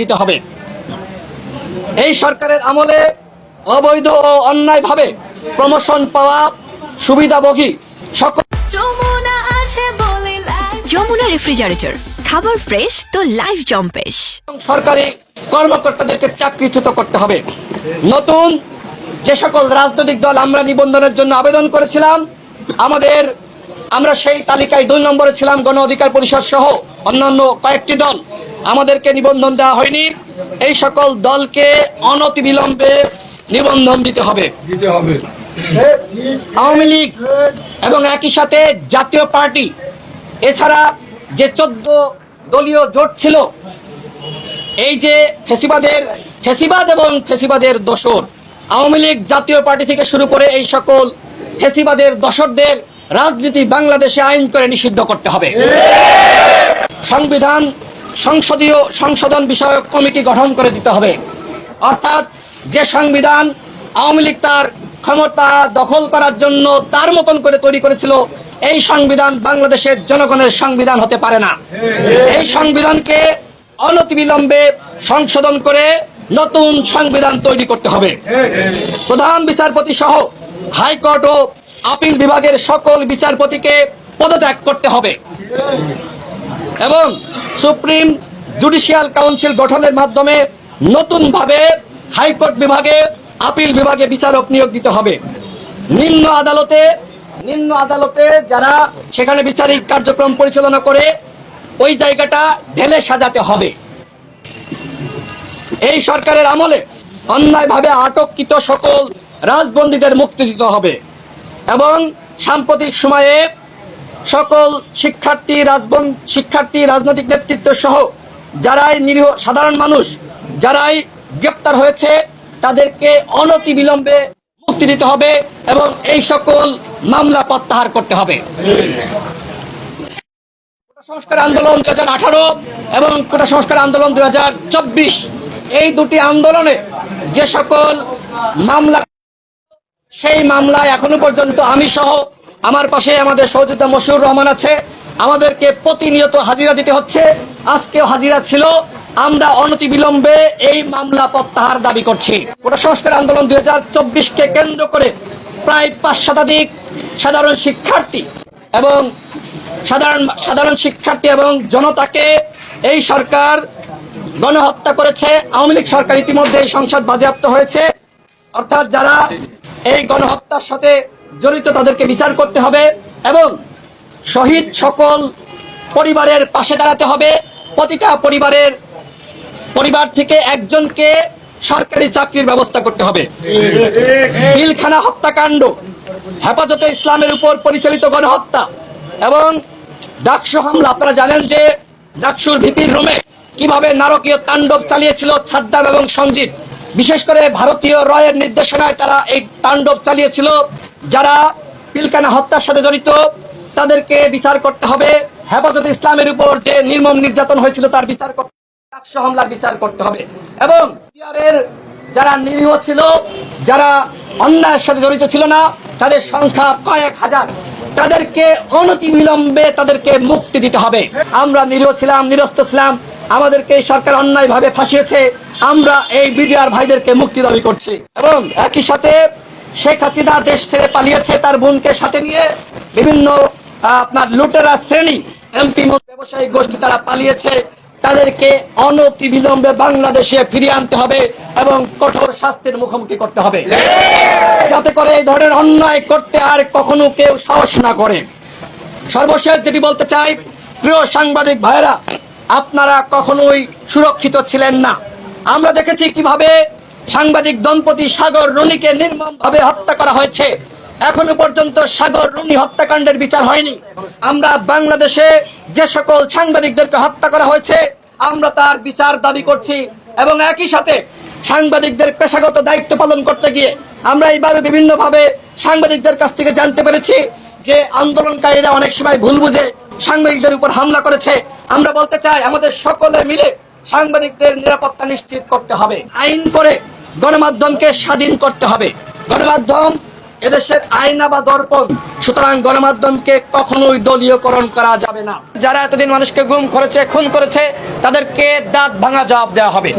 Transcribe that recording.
দিতে হবে। এই সরকারের আমলে অবৈধ ও অন্যায়ভাবে প্রমোশন পাওয়া সুবিধাভোগী সকল যমুনা আছে বলে লাইফ যমুনা রেফ্রিজারেটর খাবার ফ্রেশ তো লাইফ জম্পেশ সরকারি কর্মকর্তাদেরকে চাকরিচ্যুত করতে হবে। নতুন যে সকল রাজনৈতিক দল আমরা নিবন্ধনের জন্য আবেদন করেছিলাম আমাদের আমরা সেই তালিকায় দুই নম্বরে ছিলাম গণ অধিকার পরিষদ সহ অন্যান্য কয়েকটি দল। আমাদেরকে নিবন্ধন দেওয়া হয়নি। এই সকল দলকে অনতিবিলম্বে নিবন্ধন দিতে হবে। দিতে হবে। আওয়ামী লীগ এবং একই সাথে জাতীয় পার্টি এছাড়া যে চোদ্দ দলীয় জোট ছিল এই যে ফেসিবাদের ফেসিবাদ এবং ফেসিবাদের দোসর আওয়ামী লীগ জাতীয় পার্টি থেকে শুরু করে এই সকল ফেসিবাদের দশরদের রাজনীতি বাংলাদেশে আইন করে নিষিদ্ধ করতে হবে। সংবিধান সংসদীয় সংশোধন বিষয়ক কমিটি গঠন করে দিতে হবে। অর্থাৎ যে সংবিধান আওয়ামী লীগ তার ক্ষমতা দখল করার জন্য তার মতন করে তৈরি করেছিল, এই সংবিধান বাংলাদেশের জনগণের সংবিধান হতে পারে না। এই সংবিধানকে অনতিবিলম্বে সংশোধন করে নতুন সংবিধান তৈরি করতে হবে। প্রধান বিচারপতি সহ হাইকোর্ট ও আপিল বিভাগের সকল বিচারপতিকে পদত্যাগ করতে হবে। এবং সুপ্রিম জুডিশিয়াল কাউন্সিল গঠনের মাধ্যমে নতুনভাবে হাইকোর্ট বিভাগে, আপিল বিভাগে বিচারক নিয়োগ দিতে হবে। নিম্ন আদালতে নিম্ন আদালতে যারা সেখানে বিচারিক কার্যক্রম পরিচালনা করে, ওই জায়গাটা ঢেলে সাজাতে হবে। এই সরকারের আমলে অন্যায়ভাবে আটককৃত সকল রাজবন্দীদের মুক্তি দিতে হবে এবং সাম্প্রতিক সময়ে সকল শিক্ষার্থী, রাজবন, শিক্ষার্থী, রাজনৈতিক নেতৃত্ব সহ যারাই নিরীহ সাধারণ মানুষ, যারাই গ্রেপ্তার হয়েছে, তাদেরকে অনতি বিলম্বে মুক্তি দিতে হবে এবং এই সকল মামলা প্রত্যাহার করতে হবে। সংস্কার আন্দোলন দু হাজার আঠারো এবং কোটা সংস্কার আন্দোলন দু হাজার চব্বিশ, এই দুটি আন্দোলনে যে সকল মামলা, সেই মামলায় এখনও পর্যন্ত আমি সহ আমার পাশে আমাদের সহযোদ্ধা মশিউর রহমান আছে। আমাদেরকে প্রতিনিয়ত হাজিরা দিতে হচ্ছে। আজকেও হাজিরা ছিল। আমরা অনতি বিলম্বে এই মামলা প্রত্যাহার দাবি করছি। কোটা সংস্কার আন্দোলন দুই হাজার চব্বিশকে কেন্দ্র করে প্রায় পাঁচ শতাধিক সাধারণ শিক্ষার্থী এবং সাধারণ সাধারণ শিক্ষার্থী এবং জনতাকে এই সরকার গণহত্যা করেছে। আওয়ামী লীগ সরকার ইতিমধ্যে এই সংসদ বাজেয়াপ্ত হয়েছে। অর্থাৎ যারা এই গণহত্যার সাথে জড়িত তাদেরকে বিচার করতে হবে এবং শহীদ সকল পরিবারের পাশে দাঁড়াতে হবে। প্রতিটা পরিবারের পরিবার থেকে একজনকে সরকারি চাকরির ব্যবস্থা করতে হবে। বিলখানা হত্যাকাণ্ড, হেফাজতে ইসলামের উপর পরিচালিত গণহত্যা এবং ডাকসু হামলা। আপনারা জানেন যে ডাকসুর ভিপির রুমে কীভাবে নারকীয় তাণ্ডব চালিয়েছিল সাদ্দাম এবং সঞ্জিত। বিশেষ করে ভারতীয় রয়ের নির্দেশনায় তারা এই তাণ্ডব চালিয়েছিল। যারা পিলকানা হত্যার সাথে জড়িত, তাদেরকে বিচার করতে হবে। হেফাজত ইসলামের উপর যে নির্মম নির্যাতন হয়েছিল, তার বিচার করতে হামলার বিচার করতে হবে। এবং বিহারের যারা নিরীহ ছিল, যারা অন্যায়ের সাথে জড়িত ছিল না, তাদের সংখ্যা কয়েক হাজার। তাদেরকে অনতি বিলম্বে তাদেরকে মুক্তি দিতে হবে। আমরা নিরীহ ছিলাম, নিরস্ত ছিলাম। আমাদেরকে এই সরকার অন্যায়ভাবে ফাঁসিয়েছে। আমরা এই বিডিআর ভাইদেরকে মুক্তি দাবি করছি। এবং একই সাথে শেখ হাসিনা দেশ ছেড়ে পালিয়েছে তার বোনকে সাথে নিয়ে। বিভিন্ন আপনার লুটেরা শ্রেণি, এমপি ব্যবসায়ী গোষ্ঠী তারা পালিয়েছে। তাদেরকে অনতি বিলম্বে বাংলাদেশে ফিরিয়ে আনতে হবে এবং কঠোর শাস্তির মুখোমুখি করতে হবে। যাতে করে এই ধরনের অন্যায় করতে আর কখনো কেউ সাহস না করে। সর্বশেষ যেটি বলতে চাই, প্রিয় সাংবাদিক ভাইরা আপনারা কখনোই সুরক্ষিত ছিলেন না। আমরা দেখেছি কীভাবে সাংবাদিক দম্পতি সাগর রুনিকে নির্মমভাবে হত্যা করা হয়েছে। এখনও পর্যন্ত সাগর রুনি হত্যাকাণ্ডের বিচার হয়নি। আমরা বাংলাদেশে যে সকল সাংবাদিকদেরকে হত্যা করা হয়েছে, আমরা তার বিচার দাবি করছি এবং একই সাথে সাংবাদিকদের পেশাগত দায়িত্ব পালন করতে গিয়ে আমরা এইবারে বিভিন্নভাবে সাংবাদিকদের কাছ থেকে জানতে পেরেছি যে আন্দোলনকারীরা অনেক সময় ভুল বুঝে সাংবাদিকদের উপর হামলা করেছে। আমরা বলতে চাই, আমাদের সকলে মিলে সাংবাদিকদের নিরাপত্তা নিশ্চিত করতে হবে। আইন করে গণমাধ্যমকে স্বাধীন করতে হবে। গণমাধ্যম এদেশের আইনা বা দর্পণ, সুতরাং গণমাধ্যমকে কখনোই দলীয়করণ করা যাবে না। যারা এতদিন মানুষকে গুম করেছে, খুন করেছে, তাদেরকে দাঁত ভাঙা জবাব দেওয়া হবে।